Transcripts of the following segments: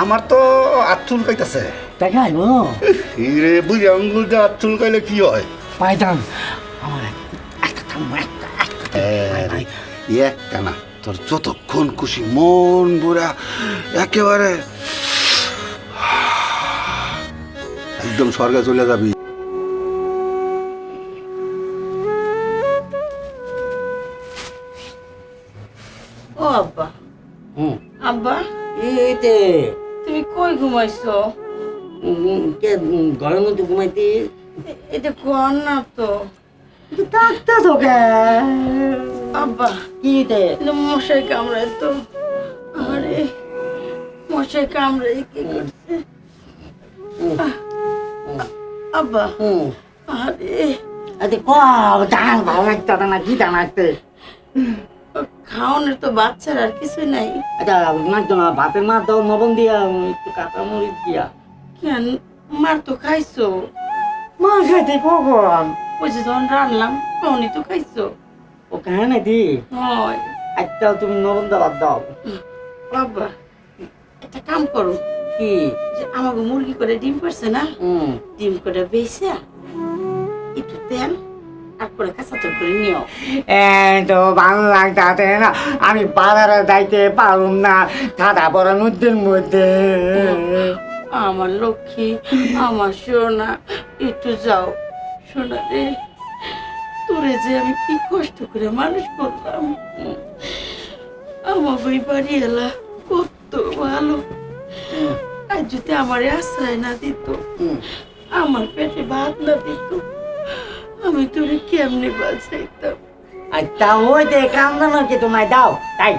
আমার তো হাত চুলকাইতেছে। টাকা আইব হিরে বুঝি আঙ্গুলটা হাত চুলকাইলে কি হয়? পাইতাম আমার একটা থামবো একটা আরে, এক কানা তোর যতক্ষণ খুশি মন বুড়া একেবারে একদম স্বর্গে চলে যাবি। ও আব্বা। হুম। আব্বা এতে তুমি কই ঘুমাইছো? কে ঘরের মধ্যে ঘুমাইতে? এ- এটা কর না তো ডাক্তার তোকে আব্বা কি দে মশাই কামড়ায় তো। আরে মশাই কামড়ায় কি করছে? আব্বা হুম আরে। আরে ক ডাল ভালো লাগতে না কি দান লাগতে খাওয়ানোর তো বাচ্চার আর কিছুই নাই। আচ্ছা মাছ না ভাতের মাছ দাও নবন দিয়া একটু কাঁচা মরিচ দিয়া। কেন? মার তো খাইছো। মা খাইতে কখন? ওই যে যখন রান্নাম তখনই তো খাইছো। ও কাহে নাই দি? হয়। আচ্ছা তুমি নবন দাও। দাও বাবা একটা কাম করো। কি? যে আমাকে মুরগি করে ডিম পারছে না? ডিম করে বেছে একটু তেল তো ভালো লাগতে না আমি বাজারে যাইতে পারুম না সাদা পড়া নদীর মধ্যে। আমার লক্ষ্মী আমার সোনা একটু যাও সোনা রে তোরে যে আমি কি কষ্ট করে মানুষ করলাম। আমার ওই বাড়ি এলা কত ভালো। আর যদি আমার আশ্রয় না দিত আমার পেটে ভাত না দিত আমি তোরে কেমনে বাঁচাইতাম? আচ্ছা ওই যে কান্দন কি তোমায় দাও? তাই?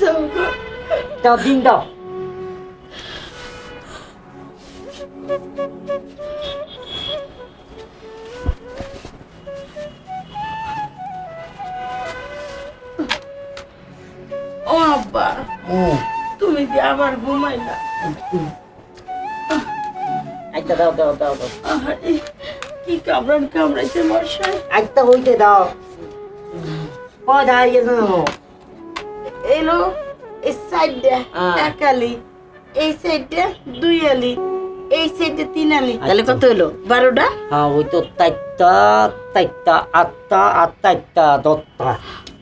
যাও গো। দাও দিন দাও ও আব্বা হুম। তুমি যে আবার ঘুমাইলা। আচ্ছা দাও দাও দাও দাও। কি কামড়ান কামড়াইছে মশাই? আচ্ছা হইতে দাও। কয় দাঁড়িয়ে গেছে এলো এই সাইডটা এক আলি এই সাইডটা দুই আলি এই সাইডটা তিন আলি। তাহলে কত হলো? বারোটা? হ্যাঁ ওই তো তাইতা তাইতা আটটা আটটা আটটা দশটা।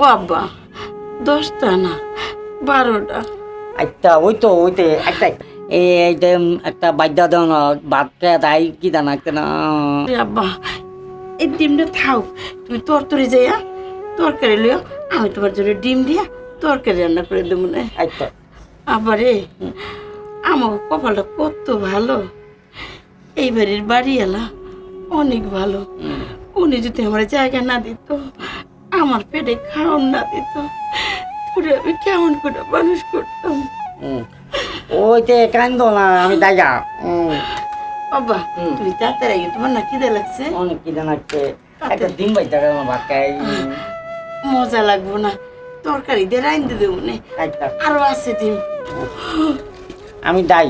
ও আব্বা দশটা না বারোটা। আচ্ছা ওই তো ওইতে একটা। এইটা একটা বাদ্যা দাও না বাদটা তাই কি একটা না। আব্বা এই ডিমটা থাও তুমি তরতরি যাইয়া তরকারি লিও আমি তোমার জন্য ডিম দিয়া তরকারি রান্না করে দেবো না। আচ্ছা। আবারে আমার কপালটা কত ভালো। এই বাড়ির বাড়ি এলা অনেক ভালো। উনি যদি আমার জায়গা না দিত আমার পেটে খাওয়ান না দিত তোরে আমি কেমন করে মানুষ করতাম। ওইতে কান্দ না আমি দাইয়া বাবা তুমি তাড়াতাড়ি আইও, তোমার না খিদে লাগছে? অনেক কি জানা একটা ডিম বাইতে আমার ভাত খাই। মজা লাগবো না তরকারি দিয়ে রাইন দিয়ে দেবো নে। আচ্ছা। আরও আছে ডিম। আমি দাই।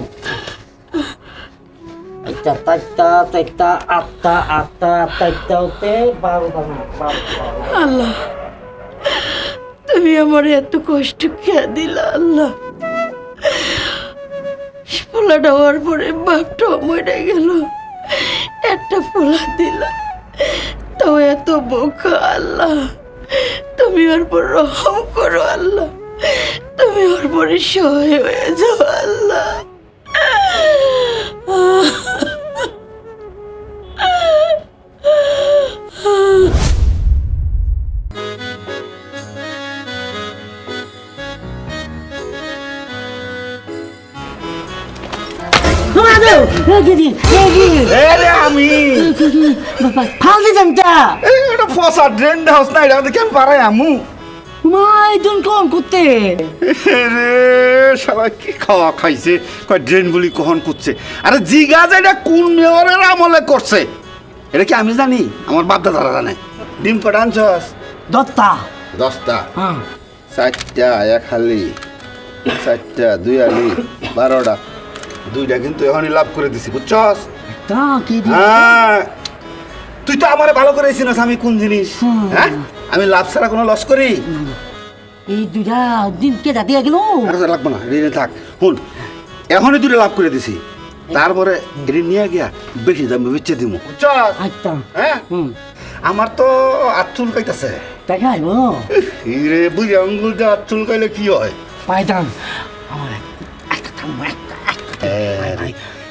আচ্ছা তাইতা তাইতা তাইতা হতে আল্লাহ তুমি আমার এত কষ্ট খেয়ে দিলা আল্লাহ। পোলাটা হওয়ার পরে বাপটাও মরে গেল। একটা পোলা দিলা। তাও এত বোকা আল্লাহ। তুমি ওর পর রহম করো আল্লাহ। তুমি ওর পরে সহায় হয়ে যাও আল্লাহ। আমি। ফালতে জানতা এটা ফসা ড্রেন হাউস না এটা আমি পারাই আমু। মাই দুন কোন করতে? সবাই কি খাওয়া খাইছে? কয় ড্রেন বলি কখন করছে আরে জিগা যে এটা কোন মেয়রের আমলে করছে? এটা কি আমি জানি? আমার বাপ দাদারা জানে। ডিম কটা আনছস? দত্তা দশটা? হ্যাঁ। চারটা এক হালি। চারটা দুই হালি। বারোটা। দুইটা কিন্তু এখনই লাভ করে দিছি বুঝছস? তা কি হ্যাঁ। তুই তো আমারে ভালো করে চিনিস আমি কোন জিনিস হ্যাঁ? আমি লাভ ছাড়া কোনো লস করি? এই দুইটা দিন কেটা দিয়ে গেল। লাগবে না ঋণে থাক। শুন এখনই দুটো লাভ করে দিছি। তারপরে ঋণ নিয়ে গিয়া বেশি দামে বেচে দিব আচ্ছা। হ্যাঁ? আমার তো আট চুলকাইতেছে। টাকা আইব রে বুঝি আঙ্গুল দিয়ে আট চুলকাইলে কি হয়? পাইতাম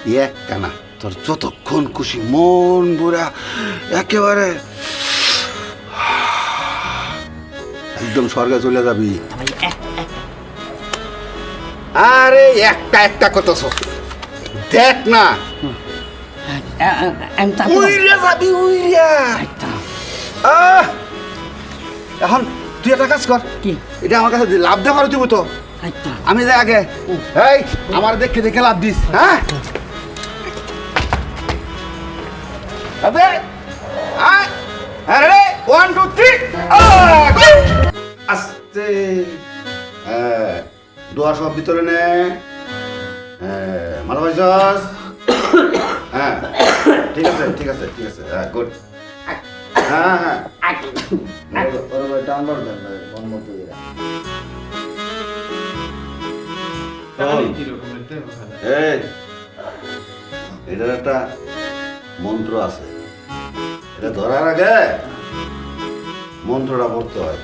এই, একটা না তোর যতক্ষণ খুশি মন ভরা একেবারে একদম স্বর্গে চলে যাবি। এক এক। আরে একটা একটা কত দেখ না। আমি উইরা যাবি উইরা। এখন তুই একটা কাজ কর। কি? এটা আমার কাছে লাভ দেওয়ার দিব তো। আমি যাই আগে। এই আমার দেখে দেখে লাভ দিস হ্যাঁ? আবে আয়। আরে রে ওয়ান টু থ্রি আস্তে। হ্যাঁ দোয়া সব ভিতরে নে। হ্যাঁ মালা পাইছস হ্যাঁ ঠিক আছে ঠিক আছে ঠিক আছে। হ্যাঁ গুড। হ্যাঁ হ্যাঁ। এই এটার একটা মন্ত্র আছে। এটা ধরার আগে মন্ত্রটা পড়তে হয়।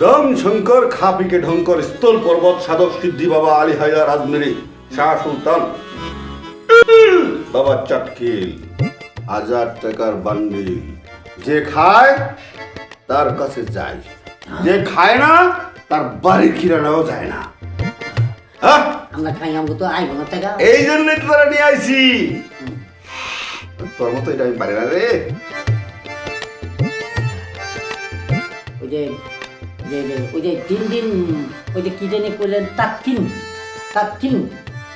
দম শঙ্কর খাপিকে ঢঙ্কর স্থল পর্বত সাধক সিদ্ধি বাবা আলী হায়দার আজমেরি শাহ সুলতান। বাবা চাটকিল হাজার টাকার বান্ডিল। যে খায় তার কাছে যায়। যে খায় না তার বাড়ির কিরানাও যায় না। হ্যাঁ? আমরা খাই আমাকে তো আইব না টাকা। এই জন্যই তো তোরা নিয়ে আইছি। তোর মতো এটা আমি পারি না রে। ওই যে যে যে ওই যে দিন দিন ওই যে কি জানি করলেন তাৎকিন তাৎকিন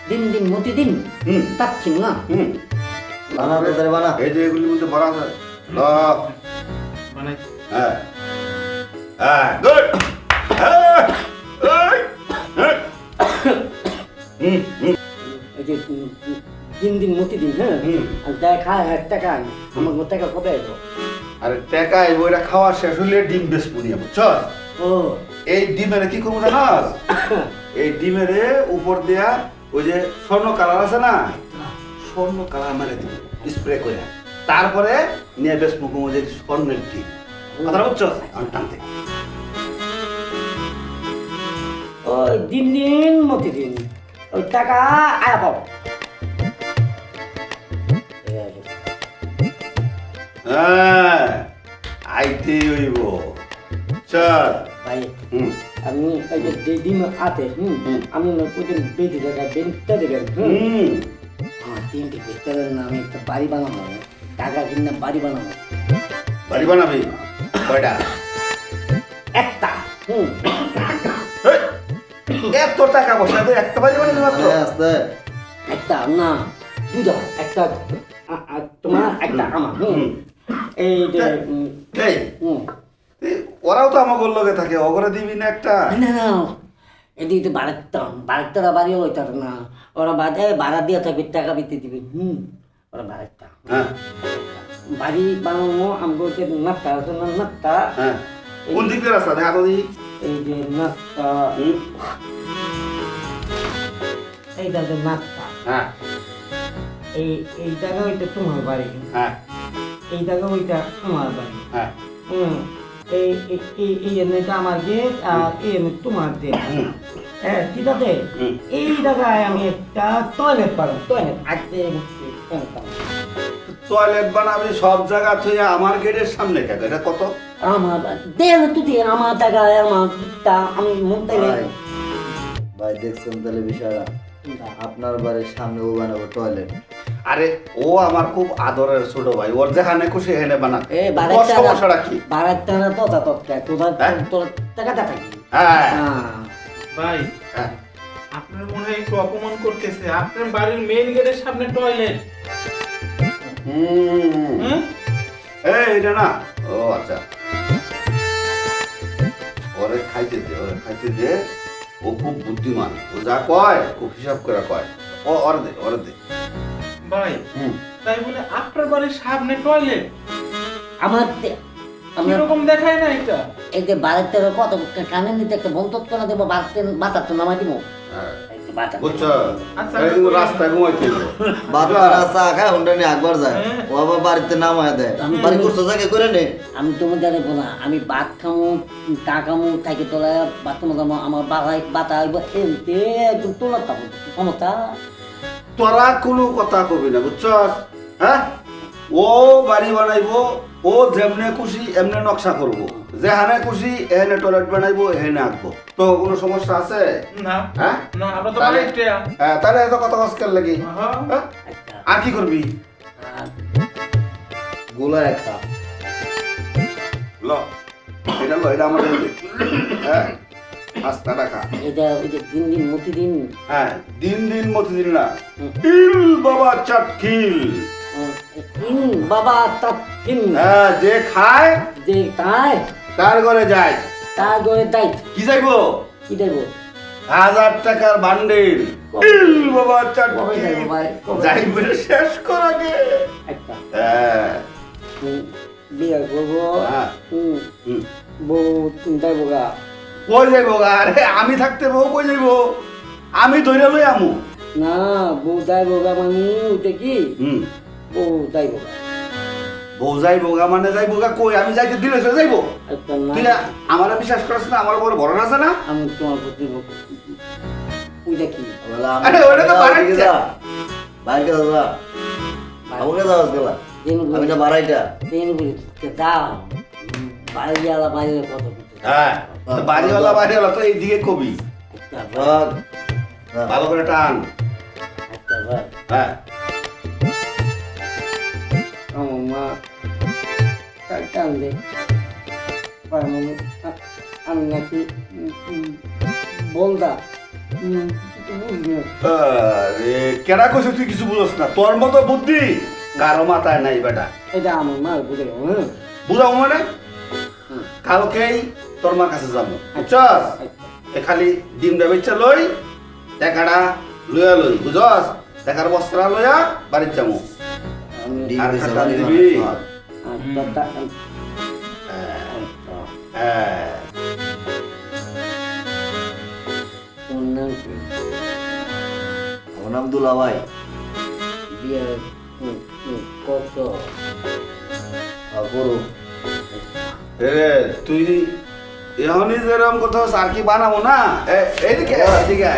দিন দিন মতি দিন হুম। তাৎকিন না? হুম। বানা তাড়াতাড়ি বানা। এই যে এগুলির মধ্যে ভরা আছে। ল। মানে হ্যাঁ। হ্যাঁ গুড হ্যাঁ হ্যাঁ। হুম হুম। দিন মতি দিন হ্যাঁ। আর দেখা হ্যাঁ টাকা আমার টাকা কবে আইব আরে টাকা খাওয়া শেষ হলে ডিম বেশ ও। এই ডিমের কি করব জানাস এই ডিমের উপর দেয়া ওই যে স্বর্ণ কালার আছে না? স্বর্ণ কালার মারে দিব স্প্রে করে। তারপরে নিয়ে বেশ মুখো যে স্বর্ণের ডিম। কথা বুঝছ? আমি টানতে। দিন দিন মতি দিন ওই টাকা আয়া পাব। হ্যাঁ আইতে হইব। চল। ভাই হুম। আমি এই যে দিন আতে হুম হুম। আমি না কোদিন বেঁধে টাকা বেঁধতে দেবেন হুম। হুম। আমার তিনটি ভেতরে না আমি একটা বাড়ি বানাবো টাকা কিনে বাড়ি বানাবো। বাড়ি বানাবি? কয়টা? একটা হুম। এত টাকা পয়সা তো একটা বাড়ি বানাবি মাত্র? আস্তে। একটা না দুটা একটা তোমার একটা আমার হুম। এই যে এই ওরাও তো আমার লগে থাকে অগরে দিবি না একটা? না না এদিকে তো বাড়াতাম বাড়াতারা বাড়ি হইতার না। ওরা বাদে ভাড়া দিয়ে থাকবে টাকা দিতে দিবে। হুম ওরা বাড়াতাম হ্যাঁ। বাড়ি বানানো যে নাট্টা আছে না নাট্টা হ্যাঁ। কোন দিক রাস্তা? দেখা তো এই যে হুম। এইটা যে নাট্টা হ্যাঁ। এই এই জায়গা হইতে তোমার বাড়ি। হ্যাঁ। এই হইতে তোমার বাড়ি। হ্যাঁ। হুম এই এই এই এই এনেটা আমার গেট আর এই এনে তোমার গেট হ্যাঁ ঠিক আছে? এই জায়গায় আমি একটা টয়লেট পাবো টয়লেট আজকে টয়লেট বানাবি সব জায়গা তুই আমার গেটের সামনে এটা কত? আমার দেন তুই আমার জায়গায় আমার আমি মনতে ভাই ভাই দেখছেন তাহলে বিষয়টা আপনার বাড়ির সামনে ও বানাবো টয়লেট আরে ও আমার খুব আদরের ছোট ভাই। ওর যেখানে খুশি হেনে বানা। এ তোর সমস্যাটা কি? তো তা হ্যাঁ? তোর হ্যাঁ। হ্যাঁ। ভাই হ্যাঁ। আপনার মনে হয় একটু অপমান করতেছে। আপনার বাড়ির মেইন গেটের সামনে টয়লেট হুম। হুম? এই এটা না। ও আচ্ছা। ওরে খাইতে দে ওরে খাইতে দে। ও খুব বুদ্ধিমান। ও যা কয় খুব হিসাব করে কয়। ও ওর দে ওর দে। ভাই তাই বলে আপনার বাড়ির সামনে টয়লেট আমার কীরকম দেখায় না এটা? এই যে বাড়িতে কত কানে নিতে একটা করে দেবো বাড়িতে বাতার তো নামাই দিব। এই যে বাতার বুঝছ? আচ্ছা, করে নে। আমি তুমি জানাব না আমি ভাত খামু চা খামু থাকি তোলা বাথরুমে আমার বাড়াই বাতা এমতে তোলা ক্ষমতা তোরা কোনো কথা কবি না বুঝছস? হ্যাঁ? ও বাড়ি বানাইবো ও যেমনে খুশি এমনে নকশা করব। যেখানে খুশি এখানে টয়লেট বানাইবো এখানে আঁকবো। তো কোনো সমস্যা আছে? না। হ্যাঁ? হ্যাঁ, তাহলে এত কথা কষ্টের লাগি? হ্যাঁ। আর কি করবি? গোলা একটা ল। এটা ল এটা আমাদের হ্যাঁ? পাঁচটা টাকা। এটা ওই যে দিন দিন প্রতিদিন হ্যাঁ দিন দিন মতি দিন না। ইল বাবা চাটকিল তিন বাবা তার হ্যাঁ যে খায় যে তাই তার ঘরে যায়। তার ঘরে দায়িত্ব কি যাইবো কি দেবো হাজার টাকার বান্ডিল। ইল বাবা চাটকিল যাইবো ভাই? শেষ কর আগে। একটা। হ্যাঁ। বিয়ে করব। হ্যাঁ। হুম। বউ চিন্তাই বোগা কই যাইবো গা? আরে আমি থাকতে বউ কই যাইবো? আমি ধরে লই আমু। না বউ যাই বোগা মানে ওইটা কি? হুম। বউ যাই বোগা বউ যাইবো গা মানে যাইবো গা কই? আমি যাইতে দিলে সে যাইবো? একটা তুই না আমার বিশ্বাস করিস না আমার বড় বড় আছে না? আমি তোমার প্রতি ভক্তি। ওইটা কি? আরে, ওটা তো বাইরে। যা। বাইরে যা আমাকে যাওয়া গেলা আমি না বাড়াইটা। দিন বলি দাও। বাইরে আলা বাইরে কত হ্যাঁ। বাড়িওয়ালা বাড়িওয়ালা তো এইদিকে কবি। হ্যাঁ। ভালো করে টান। হ্যাঁ। মা তার কান্দে আমি আমি নাকি উম, উম, বলদা। উম, কিছু বুঝি না। আরে কেডা কইছিস তুই কিছু বুঝছ না? তোর মতো বুদ্ধি কারও মাথায় নাই বেটা। এটা আমার মা বুঝে হ্যাঁ। বুঝাবো মানে? কালকেই তোর মার কাছে যাব। বুঝছস? এ খালি ডিম বেচা লই টাকাটা লইয়া লই বুঝছস? টাকার বস্ত্রা লইয়া বাড়ির যাব। আর খাটা দিবি? হ্যাঁ। তোর নাম কি? আমার নাম দুলা ভাই কত? করো তুই এখনই যেরকম কোথাও সার কি বানাবো না? এদিকে এদিকে